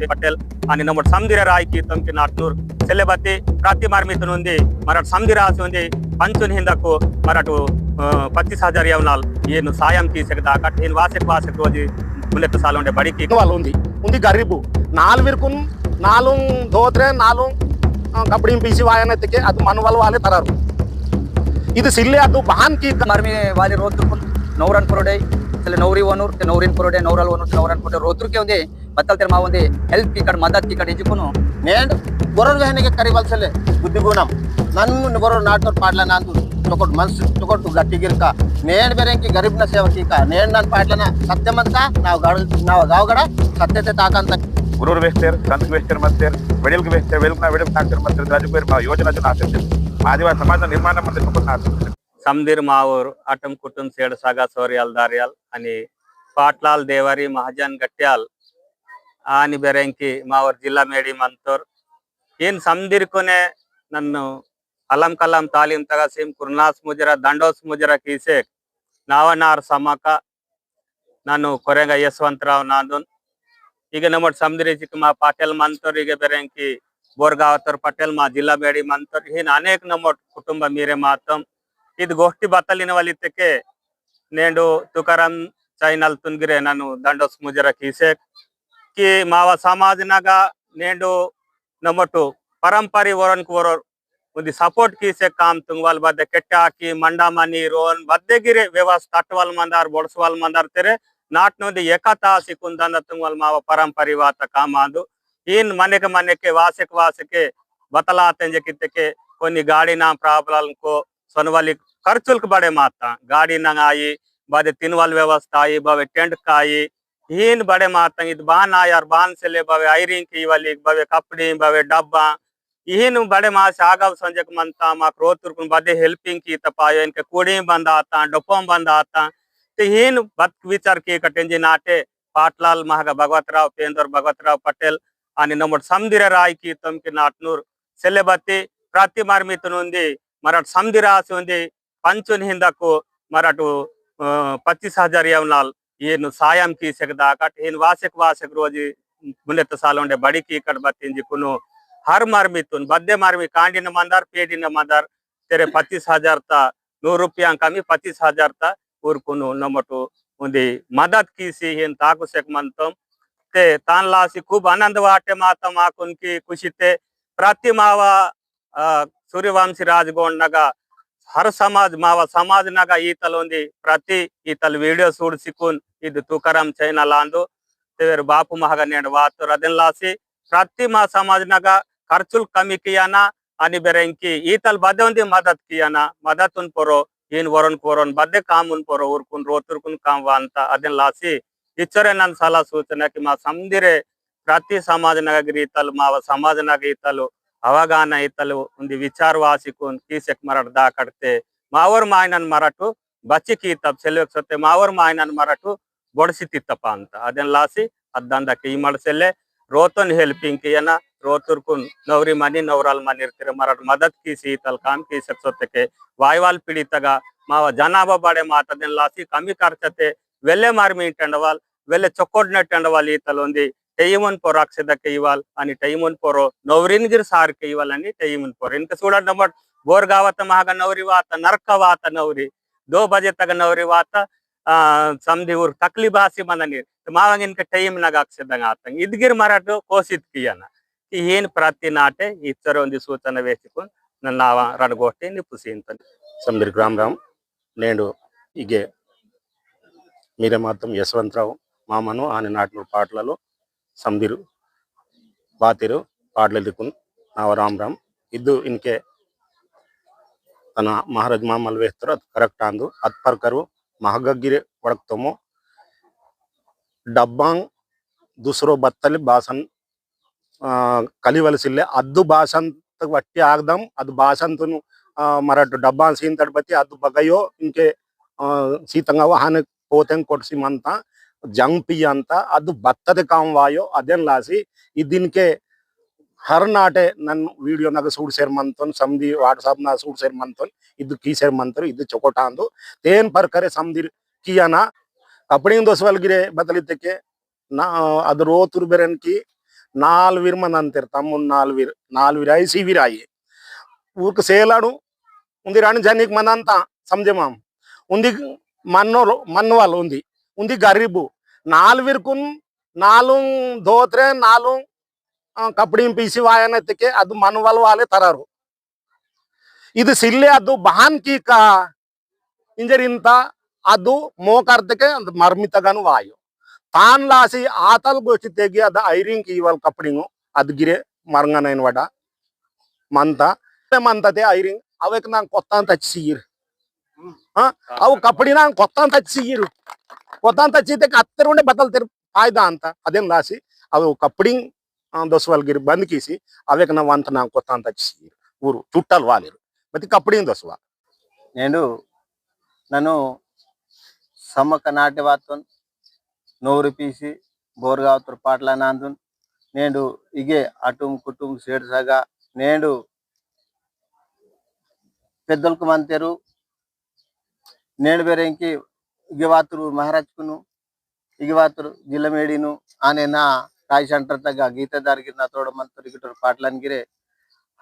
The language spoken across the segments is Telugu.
ಭಗವತ್ರಾವ್ ಪಟೇಲ್ అని నమ్మడు సముద్ర రాయికి తొమ్మిది నాట్నూరు సెల్లెబత్తి ప్రతి మార్మితను ఉంది మరటు సముద్ర రాసి ఉంది పంచుని హిందకు మరటు పచ్చిస్ హజార్ యవనాలు ఈయన సాయం తీసేక దాకా నేను వాసక్ వాసక్ రోజు ముల్లెత్త సాల ఉండే బడికి వాళ్ళు ఉంది ఉంది ಗರೀಬು ನಾಲ್ ವಿರ್ಕುನ್ ನಾಲು ಧೋತ್ರೆ ನಾಲು ಕಬಡ್ಡಿ ಪೀಸಿ ವಾಯನತ್ತಿಗೆ ಅದು ಮನುವಲ್ ವಾಲೆ ತರಾರು ಇದು ಸಿಲ್ಲೆ ಅದು ಬಾನ್ ಕಿ marmi wali rotur pun ಮತ್ತೆ ನೌರಿ ಒನೂರ್ ನೌರಿನ್ ನೋರಿನ್ ಪುರೋಡೆ ನೋರಲ್ ಒನ್ ಊರ್ ನೋರನ್ ಪುಟ್ಟೆ ರೋತ್ರಕ್ಕೆ ಒಂದು ತೆರ ಮಾ ಒಂದು ಹೆಲ್ಪ್ ಈ ಕಡೆ, ಮದತ್ ಈ ಕಡೆ ಇಜಿಕುನು ಮೇಂಡ್ ಬರೋ ಗಹನಿಗೆ ಕರಿ ಬಲ್ಸಲೆ ಬುದ್ಧಿಗು ನಮ್. ನನ್ನ ಬರೋ ನಾಟೋರ್ ಪಾಡ್ಲ ನಾನ್ ತಕೊಟ್ ಮನ್ಸು ತಕೊಟ್ ಗಟ್ಟಿಗಿರ್ಕ ಮೇಂಡ್ ಬೇರೆಂಕಿ ಗರಿಬ್ನ ಸೇವಕ ಈಕ ಮೇಂಡ್ ನಾನ್ ಪಾಡ್ಲ ನಾ ಸತ್ಯಮಂತ ನಾವು ಗಾಡ, ನಾವು ಗಾವಗಡ ಸತ್ಯತೆ ತಾಕಂತ ಗುರುರ್ ವೆಸ್ಟರ್ ಕಂತ್ ವೆಸ್ಟರ್ ಮತ್ತೆರ್ ಬೆಡಿಲ್ ವೆಸ್ಟರ್ ವೆಲ್ಕ್ ನಾ ವೆಡಿಲ್ ಕಾಂಟ್ರಾಕ್ಟರ್ ಮತ್ತೆರ್ ದಾಜಪೇರ್ ಮಾ ಯೋಜನಾ ಜನ ಆಸೆ ಆದಿವಾಸ ಸಮಾಜ ನಿರ್ಮಾಣ ಮಾಡಿದ ಕಪ್ಪ ಆಸೆ સમધીર માવોર આટમ કુટુંબ શેડ સાગા સોરિયાલ દારિયાલ અને પાટલાલ દેવારી મહાજન ગટ્યાલ ಆನಿ ಬೆರೆಂಕಿ ಮಾವರ್ ಜಿಲ್ಲಾ ಮೇಡಿ ಮಂತೋರ್. ಏನ್ ಸಮದಿರ್ಕೊನೆ ನನ್ನ ಅಲಂ ಕಲಾಂ ತಾಲೀಮ್ ತಗಸೀಂ ಕುರ್ನಾಸ್ ಮುಜರ, ದಂಡೋಸ್ ಮುಜರ ಕೀಸೆಕ್, ನಾವನಾರ್ ಸಮಕ, ನಾನು ಕೊರೆಂಗ ಯಶವಂತರಾವ್ ನಾದನ್. ಈಗ ನಮ್ಮ ಸಮದಿರಿ ಚಿಕ್ಕಮ್ಮ ಪಾಟೇಲ್ ಮಂತೋರ್, ಈಗ ಬೆರೆಂಕಿ ಬೋರ್ಗಾವತೋರ್ ಪಟೇಲ್ ಮಾ ಜಿಲ್ಲಾ ಮೇಡಿ ಮಂತೋರ್. ಹೀನ್ ಅನೇಕ ನಮ್ಮ ಕುಟುಂಬ ಮೀರೆ ಮಾತಂ ಇದು ಗೋಷ್ಠಿ ಬಾತಲಿನ ವಲಿತಕ್ಕೆ ನೇಂಡು ತುಕಾರಾಮ್ ಚೈನಲ್ ತುಂಗಿರೆ ನಾನು ದಂಡೋಸ್ ಮುಜರ ಕೀಸೆ ಕಿ ಮಾವ ಸಮಾಜನಾಗ ನೇಂಡು ನಮಟು ಪರಂಪರೆ ಓರನ್ಕ್ ಓರೋ ಒಂದು ಸಪೋರ್ಟ್ ಕೀಸೆ ಕಾಮ್ ತುಂಗವಾಲ್ ಬದ್ದೆ ಕೆಟ್ಟ ಹಾಕಿ ಮಂಡ ಮನಿ ರೋನ್ ಬದ್ದೆಗಿರಿ ವ್ಯವಸ್ಥೆ ತಟ್ಟವಾಲ್ ಮಂದಾರ್ ಬೊಡಸವಾಲ್ ಮಂದಾರ್ ತೆರೆ ನಾಟ್ನೊಂದು ಏಕತಾ ಸಿಕ್ಕುಂದ ತುಂಗವಾಲ್ ಮಾವ ಪರಂಪರೆ ವಾತ ಕಾಮ ಅದು. ಇನ್ ಮನೆಗೆ ಮನೆಗೆ ವಾಸಕ್ಕೆ ವಾಸಕ್ಕೆ ಬತಲಾತಂಜಕಿತ್ತಕ್ಕೆ కొన్ని గాడి ಪ್ರಾಬ್ಲಮ್ ಕೋ సొనవలి ಖರ್ಚುಲ್ಕ್ ಬಡೆ ಮಾತ ಗಾಡಿನಾಗ ಆಯಿ ಬಾದೆ ತಿನ್ವಲ್ ವ್ಯವಸ್ಥೆ ಆಯಿ ಬಾವೆ ಟೆಂಟ್ ಕಾಯಿ ಹೀನ್ ಬಡೆ ಮಾತ ಇದ್ ಬಾನ್ ಆಯಾರ್ ಬಾನ್ ಸೆಲೆ ಬಾವೆ ಐರಿಂಗ್ ಇವಲ್ಲಿ ಬಾವೆ ಕಪ್ಪಡಿ ಬಾವೆ ಡಬ್ಬ ಇಹಿನ್ ಬಡೆ ಮಾಸ ಆಗಾವ್ ಸಂಜೆಕ್ ಮಂತ ಮಾಕ್ ರೋತುರ್ಕುನ್ ಬದೆ ಹೆಲ್ಪಿಂಗ್ ಕೀತ ಪಾಯ ಇನ್ಕೆ ಕೂಡಿ ಬಂದ ಆತ ಡೊಪ್ಪಂ ಬಂದ ಆತ ಹೀನ್ ಬತ್ ವಿಚಾರ ಕೇ ಕಟೆಂಜಿ ನಾಟೆ ಪಾಟ್ಲಾಲ್ ಮಹಗ ಭಗವತರಾವ್ ಪೇಂದರ್ ಭಗವತರಾವ್ ಪಟೇಲ್ అని నమ్మడు సంధిర రాయికి తొమ్మికి నాట్నూరు సెల్లెబత్తి ప్రతి మరమితనుంది మరొకటి సంధిరాసి ఉంది ಪಂಚನ ಹಿಂದಕ್ಕೂ ಮರಟು ಪಚ್ಚಿಸ್ ಹಜಾರ್ ಯವ್ನಾಲ್ ಏನು ಸಾಯಂ ಕಿ ಸೆಗದ ಕಟ್ ಏನು ವಾಸಕ್ ವಾಸಕ್ ರೋಜಿ ಮುನ್ನೆತ್ತ ಸಾಲೊಂಡೆ ಬಡಿಕಿ ಕಟ್ ಬತ್ತಿಂಜಿ ಕುನು ಹರ್ ಮಾರ್ಮಿ ತುನ್ ಬದ್ದೆ ಮಾರ್ಮಿ ಕಾಂಡಿನ ಮಂದಾರ್ ಪೇಡಿನ ಮಂದಾರ್ ತೆರೆ ಪಚ್ಚಿಸ್ ಹಜಾರ್ ತ ನೂರು ರೂಪಾಯಿ ಕಮ್ಮಿ ಪಚ್ಚಿಸ್ ಹಜಾರ್ ತ ಊರ್ಕುನು ನಮ್ಮಟು ఉంది మదత్ కీసి ఏం తాకు శకమంతం తే తాన్ లాసి ఖూబ్ ఆనంద వాటే మాత మాకునికి కుషితే ప్రతి మావ సూర్యవంశీ రాజగోండగా ಹರ್ ಸಮಾಜ್ ಮಾವ ಸಮಾಜ್ನಾಗ ಈತಲೊಂದು ಪ್ರತಿ ಈತಲ್ ವಿಡಿಯೋ ಸೂಡ್ ಸಿಕ್ಕೂನ್ ಇದು ತುಕಾರಾಮ್ ಚೈನಾ ಲಾಂದು ತೇವೇರ್ ಬಾಪು ಮಹಾಗ ನೇಡ್ ವಾತು ರದನ್ ಲಾಸಿ ಪ್ರತಿ ಮಾ ಸಮಾಜ್ನಾಗ ಖರ್ಚುಲ್ ಕಮ್ಮಿ ಕಿಯಾನ అని బెరెంకి ఈతల్ బద్దె ఉంది మదత్ కియాన మదత్ ఉన్ పొరో ఈయన వరన్ కోరన్ బద్దె కామున్ పొరో ఊరుకున్ రోతురుకున్ కామ్ అంత అదెన్ లాసి. ఇచ్చరే నన్ను సలహా సూచనకి మా సందిరే ప్రతి సమాజ నగ గీతాలు మా సమాజ నగ గీతాలు ಅವಗಾನ ಇತ್ತಲು ಒಂದು ವಿಚಾರ ವಿಚಾರವಾಸಿಕು ಕೀಸೆಕ್ ಮರಡ್ದ ದಾ ಕಡ್ತೆ ಮಾವರ್ ಮಾಯನನ್ ಮರಟು ಬಚ್ಚಿ ಕೀತಪ್ಪ ಸೆಲ್ವೆಕ್ ಸತ್ತೆ ಮಾವರ್ ಮಾಯನನ್ ಮರಟು ಬೊಡಸಿತಿತ್ತಪ್ಪ ಅಂತ. ಅದನ್ನ ಲಾಸಿ ಅದ್ದಂದ ಕೈ ಸೆಲ್ಲೆ ರೋತನ್ ಹೆಲ್ಪಿಂಗ್ ಏನ ರೋತುರ್ಕು ನವ್ರಿ ಮನಿ ನವ್ರಲ್ ಮನಿ ಇರ್ತೀರಿ ಮರಡ್ ಮದತ್ ಕೀಸಿ ಇತ್ತಲ್ ಕಾಮ್ ಕೀಸಕ್ ಸತ್ತಕ್ಕೆ ವಾಯ್ವಾಲ್ ಪಿಡಿತಗ ಮಾವ ಜನಾಬಾ ಬಾಡೆ ಅದನ್ ಲಾಸಿ ಕಮ್ಮಿ ಖರ್ಚತೆ, ವೆಲ್ಲೆ ಮಾರ್ಮಿ ಟಂಡವಾಲ್ ವೆಲ್ಲೆ ಚೊಕ್ಕೋಡ್ನ ಟಂಡವಾಲ್ ಈತಲ್ ಒಂದಿ టైమన్ పోరో అక్షద కయ్యవాల్ అని టైమన్ పోరో నవరిన్గిర్ సార్ కయ్యవాల్ అని టైమన్ పోరో. ఇంకా చూడండి అమ్మ బోర్గావత మహగ నవరి వాత నర్క వాత నౌరి దో నవరి తగ నౌరి వాత ఆ సంధి ఊరు కక్లి బాసి మనని మావంగ ఇంకా టైం నాకు అక్షదంగా అర్థం ఇదిగిరి మరటు కోసిత్కియన ఈయన ప్రతి నాటే ఈ ఇచ్చరుంది సూచన వేసుకొని నన్ను రనగొట్టి నిప్పు సీంతని సమీర్ గ్రామ్ రామ్ నేను ఇగే మీరే మాత్రం యశవంతరావు మామను ఆనినాటి పాటలలో சம்திரு வாத்திரு பாடலிருக்கும் ನಾವು ರಾಮ್ ರಾಮ್ ಇದ್ದು ಇನ್ಕೆ ತನ್ನ ಮಹಾರಾಜ್ ಮಾಮಲ್ವೆ ಹೆಸರು ಅದು ಕರೆಕ್ಟ್ ಅಂದು ಅದ್ ಪರ್ಕರು ಮಹಗಗ್ಗಿರಿ ಒಡಕ್ತೊಮ್ಮು ಡಬ್ಬಾಂಗ್ ದುಸರೋ ಬತ್ತಲಿ ಭಾಷನ್ ಕಲಿವಲಸಿಲ್ಲೆ ಅದು ಭಾಷಂತ ಒಟ್ಟಿ ಆಗ್ದಂ ಅದು ಭಾಷಂತನು ಮರಟು ಡಬ್ಬಾಂಗ್ ಸೀನ್ ತಡ್ಬತಿ ಅದು ಬಗೆಯೋ ಇನ್ಕೆ ಸೀತಂಗವ ಹಾನ ಕೋತೆಂಗ್ ಕೊಡ್ಸಿಮಂತ जंग पी अंत अद बत्तर काम वायो अदन लासी दिन के ಹರ್ ನಾಟೆ ನನ್ನ ವಿಡಿಯೋನಾಗ ಸೂಡ್ ಸೇರ್ಮಂತನ್ ಸಮದಿ ವಾಟ್ಸಾಪ್ನಾಗ ಸೂಡ್ ಸೇರ್ಮಂತನ್ ಇದು ಕೀ ಸೇರ್ಮಂತರು ಇದು ಚೊಕೋಟ ಅಂದು ತೇನ್ ಪರ್ಕರೆ ಸಮದಿರ್ ಕೀಯಾನ ಕಪಡಿಂಗ್ ದೋಸವಲ್ಗಿರೆ ಬದಲಿದ್ದಕ್ಕೆ ನಾ ಅದ್ರ ಓತುರ್ ಬೇರೆನ್ ಕಿ ನಾಲ್ವೀರ್ ಮಂದ ಅಂತಿರ್ ತಮ್ಮನ್ ನಾಲ್ವೀರ್ ನಾಲ್ವೀರ್ ಆಯಿ ಸಿವೀರ್ ಆಯಿ ಊರ್ಕ ಸೇಲಾಡು ಉಂದಿರಾಣಿ ಜನಿಗ್ ಮನ ಅಂತ ಸಮಜೆ ಮಾಮ್ ಉಂದಿ ಮನ್ನೋರು ಮನ್ನವಾಲ್ ಉಂದಿ ఉంది గరీబు నాలువిరుకు నాలుగు ధోత్రే నాలుగు ಕಪ್ಪಡಿ ಪೀಸಿ ವಾಯನಕ್ಕೆ ಅದು ಮನವಲ್ ವಾಲೆ ತರಾರು ಇದು ಸಿಲ್ಲೆ ಅದು ಬಹಾನ್ ಕೀಕ ಇಂಜರಿಂತ ಅದು ಮೋಕರ್ದಕ್ಕೆ ಅದು ಮರ್ಮಿತಗನು ವಾಯು ತಾನ್ ಲಾಸಿ ಆತಲ್ ಗೋಷ್ಠಿ ತೆಗಿ ಅದು ಐರಿಂಗ್ ಇವಲ್ ಕಪ್ಪಡಿಂಗು ಅದು ಗಿರೆ ಮರಂಗನೈನ್ ವಡ ಮಂತ ಮಂತತೆ ಐರಿಂಗ್ ಅವಕ್ಕೆ ನಂಗೆ ಕೊತ್ತ ಅಂತ ಹಚ್ಚಿಗಿರು ಹಾ ಅವು ಕಪ್ಪಡಿ ನಂಗೆ ಕೊತ್ತ ಅಂತ ಹಚ್ಚಿಗಿರು ಕೊತ್ತ ಅಂತ ಹಚ್ಚಿದ್ದಕ್ಕೆ ಹತ್ತಿರ ಉಂಡೆ ಬದಲ್ತಿರ್ ಫಾಯ್ದಾ ಅಂತ ಅದೇನ್ ಲಾಸಿ ಅವು ಕಪ್ಪಡಿಂಗ್ ದೊಸವಲ್ಗಿರಿ ಬಂದ್ ಕೀಸಿ ಅವಕ್ಕೆ ನಾವು ಅಂತ ನಾವು ಕೊತ್ತ ಅಂತ ಹಚ್ಚಿಗಿರು ಊರು ಚುಟ್ಟಲ್ ವಾಲಿರು ಮತ್ತೆ ಕಪ್ಪಡಿಂಗ್ ದೊಸವ నేను నన్ను సమ్మక్క నాటి వాతోన్ నోరు పీసి బోర్గావతురు పాటల నాందున్ నేను ఇగే అటుం కుటుం సేడ్సగా నేను పెద్దలకు మంతేరు నేను ಬೇರೆಂಕಿ ఇగవాతుడు మహారాజ్కును ఇగవాతుడు జిల్లమేడిను అనే నా రాజశంటర్ తగ్గ గీత గీతధారికి నా తోడ మంత్రి పాటలనిగిరే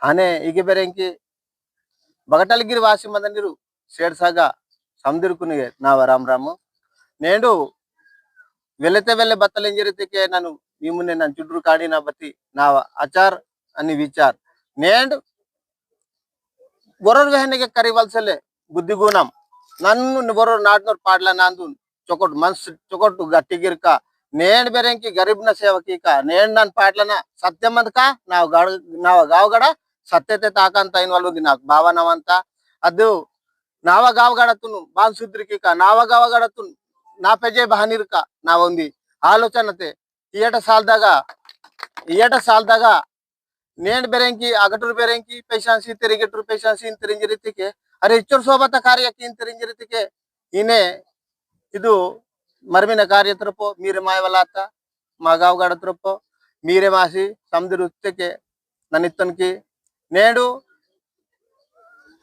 అనే ఇగబెరంకి బగటలగిరి వాసి మదనిరు సేడ్సాగా సందిరుకుని నా రామ్ రాము. నేను వెళ్ళతే వెళ్ళే బత్తలేం జరిగితే నన్ను ఈ ముందే నన్ను చుట్టూరు కాడి నా బతి నా అచార్ అని విచార్. నేను బుర్రెన్నీ కరివలసలే బుద్ధి గుణం ನನ್ನ ಬರೋರು ನಾಟ್ನೂರು ಪಾಡ್ಲನ ಅಂದು ಚೊಕೊಟ್ ಮನ್ಸ್ ಚೊಕೊಟ್ಟು ಗಟ್ಟಿಗಿರ್ಕ ನೇಣ್ ಬೆರೆಂಕಿ ಗರೀಬ್ನ ಸೇವಕೀಕ ನೇಣ್ ನನ್ ಪಾಟ್ಲನ ಸತ್ಯಮಂದ್ಕ ನಾವ್ ಗಾಡ್ ನಾವ್ ಗಾವ್ಗಡ ಸತ್ಯತೆ ತಾಕಂತ ಏನ್ವಲ್ವದಿ ನಾಕ್ ಭಾವನವಂತ ಅದು ನಾವ ಗಾವ್ಗಡತುನು ಬಾನ್ ಸುದ್ರಿಕೀಕ ನಾವ ಗಾವ್ಗಡತುನ್ ನಾ ಪೆಜೆ ಬಹನಿರ್ಕ ನಾವೊಂದಿ ಆಲೋಚನತೆ ಈ ಏಟ ಸಾಲ್ದಾಗ ಈ ಏಟ ಸಾಲ್ದಾಗ ನೇಣ್ ಬೆರೆಂಕಿ ಅಗಟೂರ್ ಬೆರೆಂಕಿ ಪೈಶಾನ್ಸಿ ತೆರಿಗೆಟೂರ್ ಪೈಶಾನ್ಸಿ ತಿರಿಂಗಿರಿತಿಕೆ ಅರೆ ಹೆಚ್ಚೂರು ಸೋಬತ ಕಾರ್ಯಕ್ಕೆ ಇಂತಿರಿಂಜಿರತಿಕೆ ಇನೇ ಇದು ಮರ್ಮಿನ ಕಾರ್ಯ ಮೀರೆ ಮಾಯವಲಾತ, ಮಾಗಾವ್ಗಡ ತರಪೋ, ಮೀರೆ ಮಾಸಿ ಸಮದಿರುತ್ತಕ್ಕೆ ನನ್ನಿತ್ತನ್ಕಿ ನೇಡು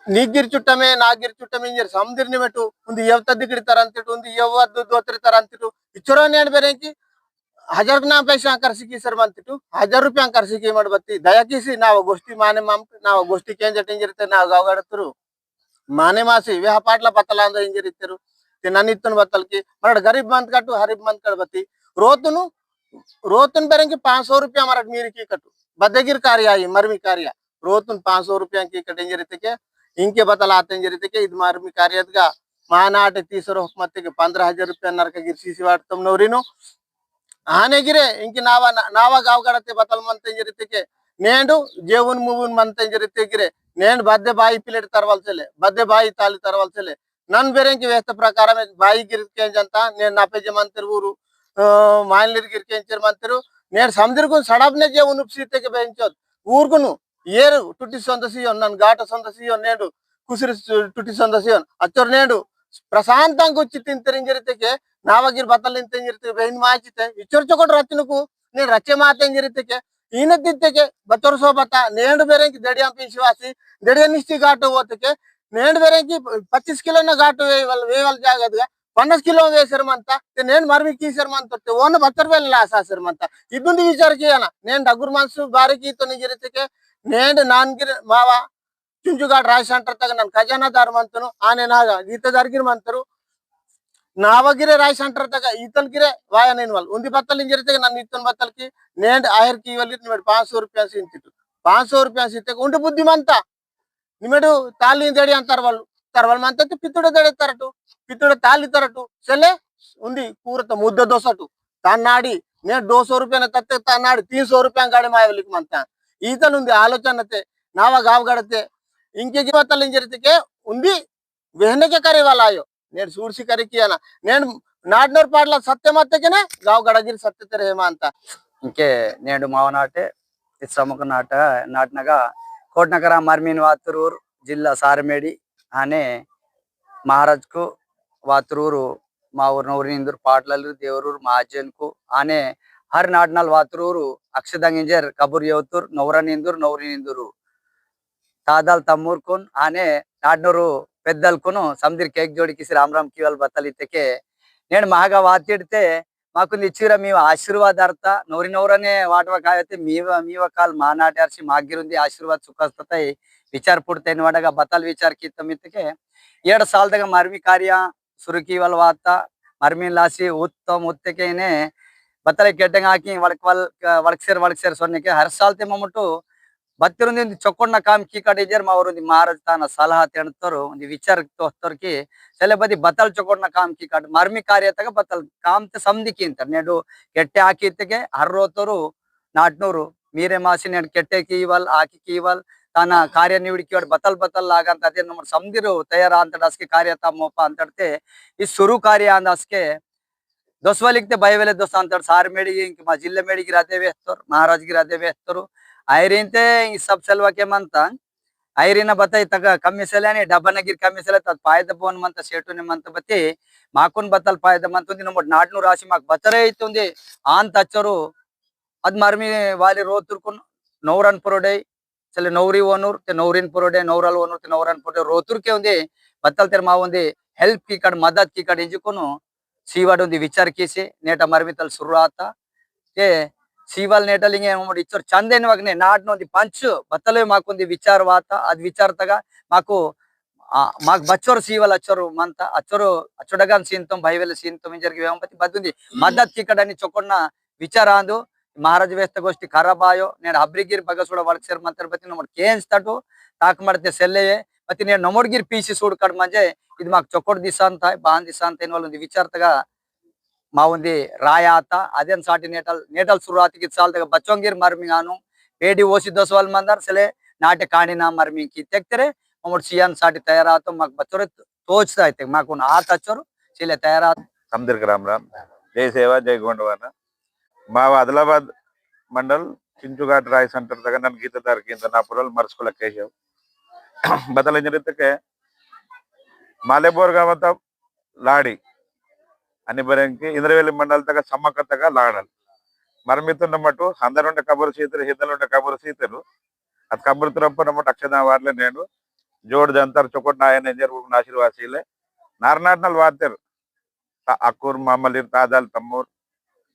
ನೀಗಿರ್ ಚುಟ್ಟಮೆ ನಾಗಿರ್ ಚುಟ್ಟಮೆ ಇಂಜಿರ್ ಸಮದಿರ್ ನಿಮೆಟು ಒಂದು ಯವ್ತದ್ದು ಗಿಡಿತಾರ ಅಂತಿಟ್ಟು, ಒಂದು ಯವ್ವದ್ದು ದೋತ್ರಿತಾರ ಅಂತಿಟ್ಟು ಇಚ್ಚರೋ ನೇಡ್ ಬೇರೆಂಕಿ? ಹಜಾರ್ ನಾ ಪೈಸೆ ಆಕರ್ಷಿಕಿ ಸರ್ ಬಂತಿಟ್ಟು, ಹಜಾರ್ ರೂಪಾಯಿ ಆಕರ್ಷಿಕಿ ಮಾಡ್ಬತ್ತಿ ದಯಕಿಸಿ ನಾವು ಗೋಷ್ಠಿ ಮಾನೆ ಮಾಮ್, ನಾವು ಗೋಷ್ಠಿ ಕೇಂದ್ರ ಟೆಂಜಿರುತ್ತೆ ನಾವು ಗಾವಗಾಡತ್ರು ಮಾನೆ ಮಾಸಿ ಇವೆ ಹಪಾಟ್ಲ ಪತ್ತಲ ಅಂದ ಹಿಂಜರ್ ಇತ್ತರು ನನ್ನಿತ್ತನ್ ಬತ್ತಲ್ಕಿ ಮರಡ್ ಗರೀಬ್ ಮಂತ್ ಕಟ್ಟು ಹರೀಬ್ ಮಂತ್ ಕಟ್ ಬತ್ತಿ ರೋತುನು ರೋತುನ್ ಬೆರಂಗಿ ಪಾಂಚ್ ಸೌ ರೂಪಾಯಿ ಮರಡ್ ಮೀರಿ ಕಿ ಕಟ್ಟು ಬದ್ದಗಿರ್ ಕಾರ್ಯ ಈ ಮರ್ಮಿ ಕಾರ್ಯ ರೋತುನ್ ಪಾಂಚ್ ಸೌ ರೂಪಾಯಿ ಕಿ ಕಟ್ ಹಿಂಜರ್ ಇತ್ತಕ್ಕೆ ఇంకే బతల ఆతంజరితకే ఇది మరి మీ కార్యతగా మానాట తీసరు హుకుమత్తికి పంద్ర హజార్ రూపాయ నరకగిరి సీసి వాడతాం నవరీను ఆనేగిరే ఇంక నావా నావా గావగడతే బతల మంతం జరితకే నేను జేవున్ మువున్ మంతం జరితేగిరే నేను బద్దె బాయి పిల్లడి తరవలసలే బద్దె బాయి తాలి తరవలసలే నన్ను బెరెంకి వేస్తే ప్రకారం బాయి గిరికేంజంత నేను నా పెద్ద మంత్రి ఊరు మాయనలిరి గిరికేంచారు మంత్రి నేను సముద్రకు సడబ్నే జేవున్ ఉపసీతకి పెంచోదు ఊరుకును ಏರು ಟುಟಿ ಸೊಂದ ಸಿಯೋನ್ ನನ್ ಘಾಟ ಸೊಂದ ಸಿಯೋನ್ ನೇಡು ಕುಸಿರಿ ಟುಟಿ ಸೊಂದ ಸಿಯೋನ್ ಅಚ್ಚೋರ್ ನೇಡು ಪ್ರಶಾಂತಂಗ ಉಚ್ಚಿ ತಿಂತರಿಂಜಿರಿತಕ್ಕೆ ನಾವಾಗಿರ್ ಬತ್ತಲ್ ನಿಂತಿರ್ತೀವಿ ಬೆಹಿನ್ ಮಾಚಿತೆ ಇಚ್ಚೋರ್ ಚೊಕೊಟ್ ರಚನಕು ನೀನ್ ರಚೆ ಮಾತೆಂಜಿರಿತಕ್ಕೆ ಇನತ್ತಿತ್ತಕ್ಕೆ ಬತ್ತೋರ್ ಸೋಬತ್ತ ನೇಂಡು ಬೇರೆಂಕಿ ದಡಿಯಂ ಪಿಶಿವಾಸಿ ದಡಿಯನ್ನಿಷ್ಟಿ ಘಾಟು ಓತಕ್ಕೆ ನೇಂಡು ಬೇರೆಂಕಿ ಪಚ್ಚಿಸ್ ಕಿಲೋನ ಘಾಟು ವೇವಲ್ ವೇವಲ್ ಜಾಗದ್ಗ ಪನ್ನಸ್ ಕಿಲೋ వేసారమంత నేను మరిమి కీసరమంత ఓన బత్తర్ వేల లాస్ ఆసరమంత ఇబ్బంది విచారకేయన నేను దగ్గర మనసు బారికి తొని గిరితకే నేను ಮಾವ మావ ಚುಂಚುಗಾಡ್ ರಾಜ ಸೆಂಟರ್ ತಗ ಖಜಾನ ಖಜಾನಾದಾರ ಮಂತನು ಆನೆ ನಾಗ ಈತ ದರ್ಗಿನ ಮಂತರು నావగిరే రాసి అంటారు ఈతన్ గిరే వాయ నేను వాళ్ళు. ఉంది బత్తలు ఇంజ నన్ను ఇతన్ బత్తలకి నేను ఆయర్కి ఇవ్వాలి నిమిడు పాంచ సో రూపాయస్ ఇంతిట్టు. పాంచ సో రూపాయస్ ఇస్తే ఉంటే బుద్ధిమంతా. నిమిడు తాళ్ళు ఇంతడి అంటారు వాళ్ళు? తర్వాత మంత పిత్తుడు తడేస్తారటు పిత్తుడు తాళ్ళు తరటు. సెలే ఉంది కూరత ముద్ద దోసటు. తన్నాడి నేను డోసో రూపాయన తత్తే తన్నాడి తీసో రూపాయలు గాడి మా మాయవలికి మంత. ఈతలు ఉంది ఆలోచనతే నావా గావు గడితే ఇంకెగి బత్తలు ఇంజరితే ఉంది వెహనకే కరే వాళ్ళు ఆయో నేను సూడ్సి కరికి అన్న నేను నాటినోరు పాటల సత్యమత్తకినే గావు గడగిరి సత్యతర రేమ ಅಂತ ఇంకే నేడు మావ నాటే నాట నాటినగా కోట్నకర మర్మీన్ వాతురూరు జిల్లా సారమేడి అనే మహారాజ్కు వాతురూరు మా ఊరు నూరినిందూరు పాటలలు దేవరూరు మహాజన్కు అనే హర్ నాటినాల్ వాతురూరు అక్షదంగింజర్ కబూర్ యువతూర్ నౌరనిందూరు నౌరినిందూరు తాదాల్ తమ్మూర్కున్ అనే నాటినూరు ಪೆದ್ದಲ್ ಕುನು ಸಮದಿರ್ ಕೇಕ್ ಜೋಡಿಕಿ ರಾಮ್ ರಾಮ್ ಕಿವಲ್ ಬತ್ತಲ್ ಇತ್ತೆಕೆ ಎಂಡ್ ಮಹಾಗ ವಾತಿಡ್ಡೆತೆ ಮಾಕು ನಿಚ್ಚಿರ ಮಿ ಆಶೀರ್ವಾದ ಅರ್ಥ ನೋರಿ ನೌರನೆ ವಾಟ್ ವಕಾಯತ್ತೆ ಮೀವ ಮೀ ವ ಕಾಲ್ ಮಾ ನಾಟಿ ಆರ್ಸಿ ಮ ಗಿ ರೂಂದಿ ಆಶಿರ್ವಾದ ಸುಪಸ್ತ ತಾಯಿ ವಿಚಾರ್ ಪುಡ್ತೆನ್ ಬತ್ತಲ್ ವಿಚಾರ್ ಕಿತ್ತೊ ಮಿತ್ತಕೆ. ಎರ್ಡ್ ಸಾಲ ಮರ್ಮಿ ಕಾರ್ಯ ಸುರು ಕಿ ವಲ್ ವಾತ, ಮರ್ಮಿ ಲಾಸಿ ಉತ್ತಮ್ ಉತ್ತಕೆ ಇನೆ ಬತ್ತಲ್ ಗಿಡ್ಡೆ ಆಕಿ ವಡಕ್ ವಲ್ ವಡ್ಸೆರ್ ವಡಕ್ಸೆರ್ ಸೊನ್ನೆ ಹರ್ ಸಾಲ್ ತಿಮ್ಮ ಮುಟ್ಟು ಬತ್ತಿರೊಂದು ಚೊಕ್ಕೊಂಡ ಕಾಮ್ ಕೀ ಅವರು? ಮಾವರೊಂದು ಮಹಾರಾಜ ತಾನ ಸಲಹಾ ತೆಣತರು ಒಂದು ವಿಚಾರ ತೋರ್ಕಿ ಸಲ ಬದಿ ಬತ್ತಲ್ ಚೊಕ್ಕೊಂಡ ಕಾಮ್ ಕೀ ಕಾಟ ಮರ್ಮಿ ಕಾರ್ಯ ತಗ ಬತ್ತಲ್ ಕಾಮ್ ಸಮ್ದಿಕ್ಕಿ ಅಂತಾರೆ ನೆಡು, ಕೆಟ್ಟೆ ಹಾಕಿತ್ತಗೆ ಹರ್ರೋತರು ನಾಟ್ನೂರು ಮೀರೆ ಮಾಸಿ ನೆಡ್, ಕೆಟ್ಟೆ ಕೀವಲ್, ಹಾಕಿ ಕೀವಲ್ ತಾನ ಕಾರ್ಯ ನೀವಿಡಿಕೆ ಬತ್ತಲ್ ಬತ್ತಲ್ ಆಗಂತ ಅದೇ ನಮ್ಮ ತಯಾರ ಅಂತ ಅಸ್ಕೆ ಕಾರ್ಯ ತಮ್ಮಪ್ಪ ಅಂತಡ್ತೆ ಈ ಸುರು ಕಾರ್ಯ ಅಂದ ಅಸ್ಕೆ ದೊಸ್ವಲಿಕ್ತೆ ಭಯವೆಲೆ ಅಂತ ಅಂತಾಡ್ ಸಾರ್ ಮೇಡಿಗೆ ಮಾ ಜಿಲ್ಲೆ ಮೇಡಿಗೆ ರಾಧೆ ವೇಸ್ತರು ಮಹಾರಾಜ್ಗೆ ರಾಧೆ ವೇಸ್ತರು ಐರಿಂತೆ ಈ ಸಬ್ ಸಲ್ವಾಕೆ ಮಂತ ಐರಿನ ಬತ್ತ ತಗ ಕಮ್ಮಿ ಸಲನೆ ಡಬ್ಬನಗಿರ್ ಕಮ್ಮಿ ಸಲ ತದ್ ಪಾಯದ ಬೋನ್ ಮಂತ ಸೇಟು ನಿಮ್ಮಂತ ಬತ್ತಿ ಮಾಕುನ್ ಬತ್ತಲ್ ಪಾಯದ ಮಂತುಂದಿ ನಮ್ಮ ನಾಡ್ನೂ ರಾಶಿ ಮಾಕ್ ಬತ್ತರೆ ಇತ್ತುಂದಿ ಆನ್ ತಚ್ಚರು ಅದ್ ಮರ್ಮಿ ವಾಲಿ ರೋ ತುರ್ಕೊಂಡು ನೌರನ್ ಪುರೋಡೆ ಸಲ ನೌರಿ ಓನೂರ್ ತೆ ನೌರಿನ್ ಪುರೋಡೆ ನೌರಲ್ ಓನೂರ್ ತೆ ನೌರನ್ ಪುರೋಡೆ ರೋ ತುರ್ಕೆ ಉಂದಿ ಬತ್ತಲ್ ತೆರ್ ಮಾ ಉಂದಿ ಹೆಲ್ಪ್ ಕಿ ಕಡ್ ಮದತ್ ಕಿ ಕಡ್ ಇಂಜುಕೊನು ಸೀವಾಡ್ ಉಂದಿ ವಿಚಾರ ಕೇಸಿ ನೇಟ ಮರ್ಮಿತಲ್ ಶುರು ಆತ ಏ ఇంగే మమ్మడి ఇచ్చర్ చందేని వగనే నాట్ను ఉంది పంచ్ బత్తలే మాకుంది విచార్ వాత అది విచారతగా మాకు ఆ, మాకు బచ్చోరు సీవల్ అచ్చరు మంత అచ్చరు అచ్చుడగాన్ సీన్తం భయవెల సీన్తం ఇంజరికి వేమంపతి బద్దుంది మద్దత్ కి కడ చొక్కన్న విచారాందు ಮಹಾರಾಜ ವ್ಯಸ್ತ ಗೋಷ್ಠಿ ಖರಾಬಾಯೋ నేను ಹಬ್ರಿಗಿರ್ ಬಗಸೂಡ ವರ್ಕ್ಸರ್ ಮಂತ್ರ ಬತ್ತಿ ನಮ್ಮಡ್ ಕೇನ್ಸ್ತಟು ತಾಕ್ ಮಾಡ್ತೆ ಸೆಲ್ಲೆಯೇ ಮತ್ತೆ నేను ನಮ್ಮಡ್ಗಿರ್ ಪೀಸಿ ಸೂಡ್ ಕಡ್ ಮಂಜೆ ఇది మాకు చొక్కడు దిశ అంత బాన్ దిశ అంత అయిన వాళ్ళు ఉంది ಮಾವುಂದಿ ರಾಯಾತ ಅದೇನ್ ಸಾಟಿ ನೇಟಲ್ ನೇಟಲ್ ಸುರಾತಿಗೆ ಸಾಲ್ದಾಗ ಬಚ್ಚೋಂಗಿರ್ ಮರ್ಮಿಗಾನು ಪೇಡಿ ಓಸಿದ್ದೋಸವಲ್ ಮಂದಾರ್ ಸಲೆ ನಾಟೆ ಕಾಣಿನ ಮರ್ಮಿ ಕಿ ತೆಗ್ತಾರೆ ಮಮ್ಮಡ್ ಸಿಯಾನ್ ಸಾಟಿ ತಯಾರಾತು ಮಾಕ್ ಬಚ್ಚೋರೆ ತೋಚ್ತಾ ಐತೆ ಮಾಕು ಆ ತಚ್ಚೋರು ಸಿಲೆ ತಯಾರಾತ ಸಮದಿರ್ ರಾಮ್ ರಾಮ್ ಜೈ ಸೇವಾ ಜೈ ಗೊಂಡವಾನ ಮಾವ ಆದಿಲಾಬಾದ್ ಮಂಡಲ್ ಚಿಂಚುಘಾಟ್ ರಾಯ್ ಸೆಂಟರ್ ತಗ ನನ್ ಗೀತದಾರ್ಕಿ ಅಂತ ನಾ ಪುರಲ್ ಮರ್ಸ್ಕೊಳಕ್ ಕೇಶವ್ ಬದಲ ಜರಿತಕ್ಕೆ ಮಾಲೆಬೋರ್ ಗಾಮತ ಲಾಡಿ అని బరంకి ఇంద్రవేలి మండలతగా సమ్మకత్తగా లాడాలి. మరమితుండ మటు అందరుండ కబురు సీతరు ఉండే కబురు సీతలు. అది కబురు తిరప్ప మటు అక్షదా వార్లే నేను. జోడు జంతర్ చొక్కటి నాయన ఎంజర్కుండా ఆశీర్వాసీలే. నారనాటనాలు వాడతారు. అక్కూర్ మామలిరు తాజాలు తమ్మూర్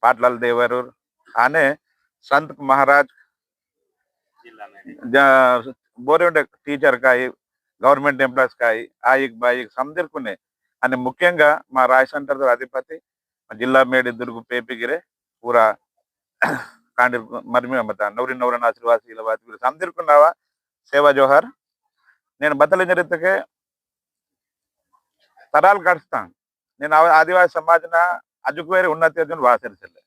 పాట్లాల దేవరూర్. ఆనే సంత్ మహారాజ్. బోరే ఉండే టీచర్ కాయి గవర్నమెంట్ ఎంప్లాయీస్ కాయి ఆయిక్ బాయిక్ సందర్కునే అని ముఖ్యంగా మా రాజశంకర్ అధిపతి జిల్లా మేడి దుర్గు పేపిగిరే పూరా కాండి మరిమి నౌరి నౌరన్ ఆశీర్వాసి ఇలా వీళ్ళు అందరికున్నావా సేవా జోహార్. నేను బద్దలు జరిగితే తరాలు గడుస్తాను నేను ఆదివాసి సమాజన అజుకువేరి ఉన్నత్యజను వాసరిసెల్లే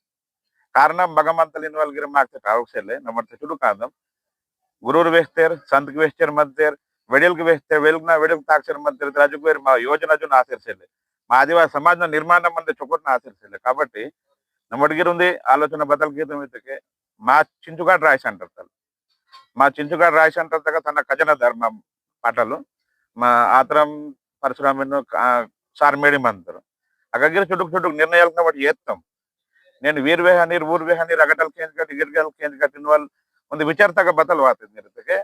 కారణం భగవంతులు ఇన్వాల్గిరి మాకు అవసరలే నమ్మ చుట్టూ కాదం. గురువురు వేస్తారు సంత్కి వేస్తారు మధ్య వెడల్కి వేస్తే వెలుగున వెడుగు తాక్షర మంత్రి రాజుకువేరి మా యోజన జున ఆచరిసలే మా ఆదివాసి సమాజం నిర్మాణం మంది చొక్కటిన ఆచరిసలే కాబట్టి నమ్మడిగిరి ఉంది ఆలోచన బదల్ గీతం ఇతకే మా చించుగాడు రాయస్ అంటారు తను మా చించుగాడు రాయస్ అంటారు తగ్గ తన ఖజన ధర్మం పాటలు మా ఆతరం పరశురామిను సార్మేడి మంత్రం అగ్గర చుట్టుకు చుట్టుకు నిర్ణయాలు కాబట్టి చేస్తాం నేను వీర్వేహ నీరు ఊర్వేహ నీరు అగటల్ కేంద్ర కట్టి గిరిగల్ కేంద్ర కట్టిన వాళ్ళు ಒಂದು ವಿಚಾರತಕ ಬದಲ್ ವಾತದ ಇರ್ತಕ್ಕೆ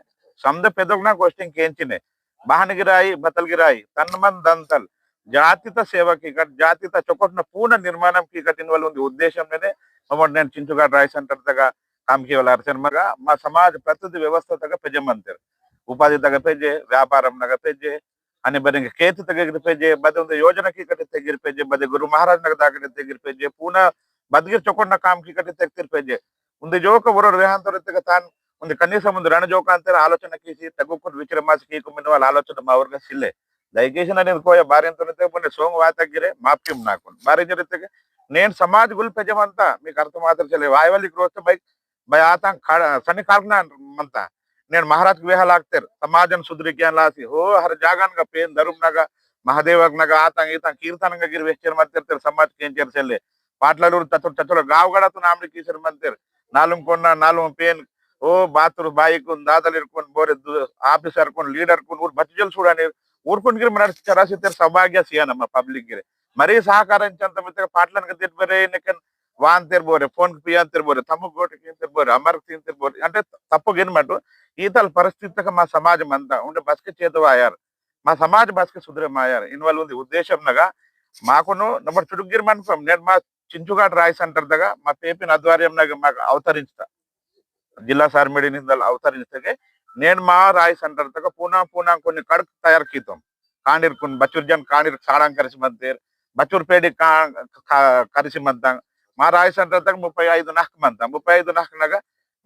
ಸಮದ ಪೆದಗ್ನ ಗೋಷ್ಠಿ ಕೇಂಚಿನೆ ಬಾಹನಗಿರಾಯಿ ಬತಲ್ಗಿರಾಯಿ ತನ್ಮನ್ ದಂತಲ್ జాతిత సేవకి ఇక్కడ జాతిత చొక్కటిన పూర్ణ నిర్మాణంకి కట్టిన వాళ్ళు ఉంది ఉద్దేశంలోనే మమ్మల్ని నేను చించుగాడు రాయి సెంటర్ తగ కామ్కి వాళ్ళ అరచనమగా మా సమాజ ప్రతిది వ్యవస్థ తగ పెజమంతారు ఉపాధి తగ పెజ్జೆ ವ್ಯಾಪಾರಂ ನಗ ಪೆಜ್ಜೆ అని బది కేతు తెగిరి పెజ్జೆ బది ಒಂದು ಯೋಜನಕ್ಕೆ ಕಟ್ಟಿ ತೆಗಿರಿ ಪೆಜ್ಜೆ ಬದಿ ಗುರು ಮಹಾರಾಜ್ ನಗ ದಾಗಡೆ ತೆಗಿರಿ ಪೆಜ್ಜೆ ಪೂನ ಬದ್ಗಿರ್ ಚೊಕೊಂಡ ಕಾಮ್ಕಿ ಕಟ್ಟಿ ತೆಗ್ತಿರ್ ಪೆಜ್ಜೆ ಒಂದು ಜೋಕ ಬರೋ ರೇಹಾಂತರ ತೆಗ ತಾನ್ ಒಂದು ಕನೀಸ ಒಂದು ರಣಜೋಕಾಂತರ ಆಲೋಚನೆ ಕೀಸಿ ತಗ್ಗುಕೊಂಡು ವಿಕ್ರಮಾಸಿ ಕೀಕೊಂಬಿನ వాళ్ళ ఆలోచన మా ఊరికి సిల్లే. దయచేసి ನಾನು ಇದಕ್ಕೆ ಬಾರಿ ಅಂತ ಮೊನ್ನೆ ಸೋಂಗ ವಾತಾಗಿರೆ ಮಾಪ್ಕಿಮ್ ನಾಕೊಂಡು ಬಾರಿ ಜರತೆಗೆ నేను సమాధి గుల్పెజమంతా మీకు అర్థం మాత్రం చేయలేదు. వాయువల్లికి రోస్తే బై బై ఆతం సన్ని కాకుండా నేను మహారాజ్కి విహాల్ ఆగుతారు సమాజం సుదరిగ్యాన్ లాసి. ఓ హర జాగానగా పేన్ ధరుమ్నగా మహదేవగ్నగా ఆతం ఈతాం కీర్తనంగా గిరి వేస్తారు మంతారు సమాజ్కి ఏం చేరు చెల్లి పాటలూరు తత్వ తత్వలో గావుగడతో నామిడి కీసరు మంతారు నాలుగు కొన్న నాలుగు పేన్ ಓ ಬಾತುರು ಬಾಯಿಕು ದಾದಲ್ ಇರ್ಕೊಂಡು ಬೋರೆ ಆಫೀಸರ್ ಕೊಂಡು ಲೀಡರ್ ಕೊಂಡು ಊರ್ ಬಚ್ಚಲ್ చూడని ఊరుకుంటుగిరి మన చరాసిద్దరు సౌభాగ్య సియా ನಮ್ಮ పబ్లిక్ గిరి మరీ సహకరించంత మిత్ర పాటలను తిరిపోరే వాన్ తిరబోరే ఫోన్ పియాన్ తిరబోరే తమ్ము కోటికి తిరబోరే అమర్ తిరబోరే అంటే తప్పు గినమటు ఈతల పరిస్థితిగా మా సమాజం అంతా ఉండే బస్కి చేతు ఆయారు మా సమాజ బస్కి సుధరం ఆయారు ఇన్వాల్వ్ ఉంది ఉద్దేశంగా మాకును నమ్మ చుడుగిరి మండపం నేను మా ಚಿಂಚುಘಾಟ್ ರಾಯ್ ಸೆಂಟರ್ ದಾಗ మా పేపిన ఆధ్వర్యంలో మాకు అవతరించుతా జిల్లా సార్ మీడియా सारमेडीने अवतरणे నేను మా రాయిస్ సెంటర్ తగ్గ పూనా పూనా కొన్ని కడుపు తయారు కీతం. కాండీర్ కొన్ని బచూర్ జన్ కాండీర్ సాడాం కలిసి మంతేర్ బచూర్ పేడి కరిసి మంతాం మా రాయిస్ సెంటర్ తగ్గ ముప్పై ఐదు నహక్ మంతాం ముప్పై ఐదు నహక్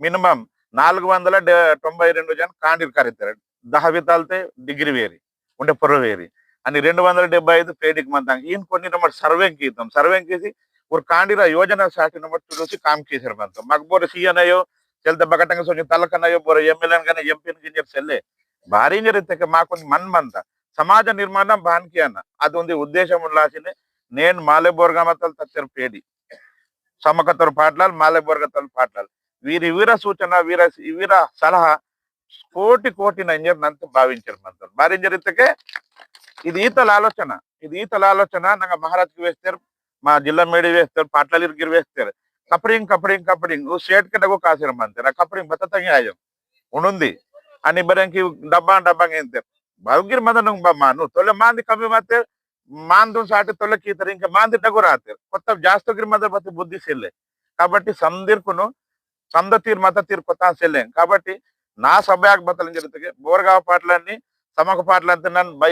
మినిమం నాలుగు వందల తొంభై రెండు జన్ కాండీర్ కరితారు దహవితాలతో డిగ్రీ వేరి ఉంటే పొర వేరి. అని రెండు వందల డెబ్బై ఐదు పేడికి మంతాం ఈయన కొన్ని నమ్మ సర్వేం కీతం. సర్వేం కేసి ఒక కాండీర యోజన శాఖ నమ్మ చూసి కామ్ కేసారు మంతం మాకు పోరు సీఎన్ఐ ಅನಯೋ ಚೆಲ್ತ ಬಗಟಂಗ ಸೊಂಚ ತಲಕನಯೋ ಬೋರ M L N ಗನ M P engineer ಸೆಲ್ಲೆ ಭಾರಿ ಇಂಜರ್ మాకు మన్ మంత సమాజ నిర్మాణం బాన్కి అన్న అది ఉంది ఉద్దేశం ఉల్లాసినే నేను మాలే బోర్గమతలు తచ్చరు పేడి సమకతరు పాటలాలు మాలే బోర్గతలు పాటలాలు వీరి వీర సూచన వీర వీర సలహా కోటి కోటి నంజర్ నంత భావించారు మంత్రులు భారించరితకే ఇది ఈతల ఆలోచన ఇది ఈతల ఆలోచన ನಂಗೆ ಮಹಾರಾಜ್ಗೆ వేస్తారు మా జిల్లా మేడి వేస్తారు పాటలు ఇరిగిరి వేస్తారు కపరింగ్ కపరింగ్ కపరింగ్ वो सेठ के डगो कासिर मानते कपड़िंग बता आयो उनुंदी అని బరంకి డబ్బా డబ్బా ఏంతే బౌగిర్ మదనం నువ్వు తొల మాంది కమ్మి మాతే మాంద సాటి తొల్ల కీతరు. ఇంకా మాంది డగురాతారు కొత్త జాస్తగిరి మద బతి బుద్ధి సెల్లే. కాబట్టి సందీర్పును సంద తీరు మత తీరు కొత్త సెల్లే. కాబట్టి నా సభ్యాక్ బతలం జరుగుతుంది బోర్గావ పాటలన్నీ సమక పాటలు పాటలంతా నన్ను బై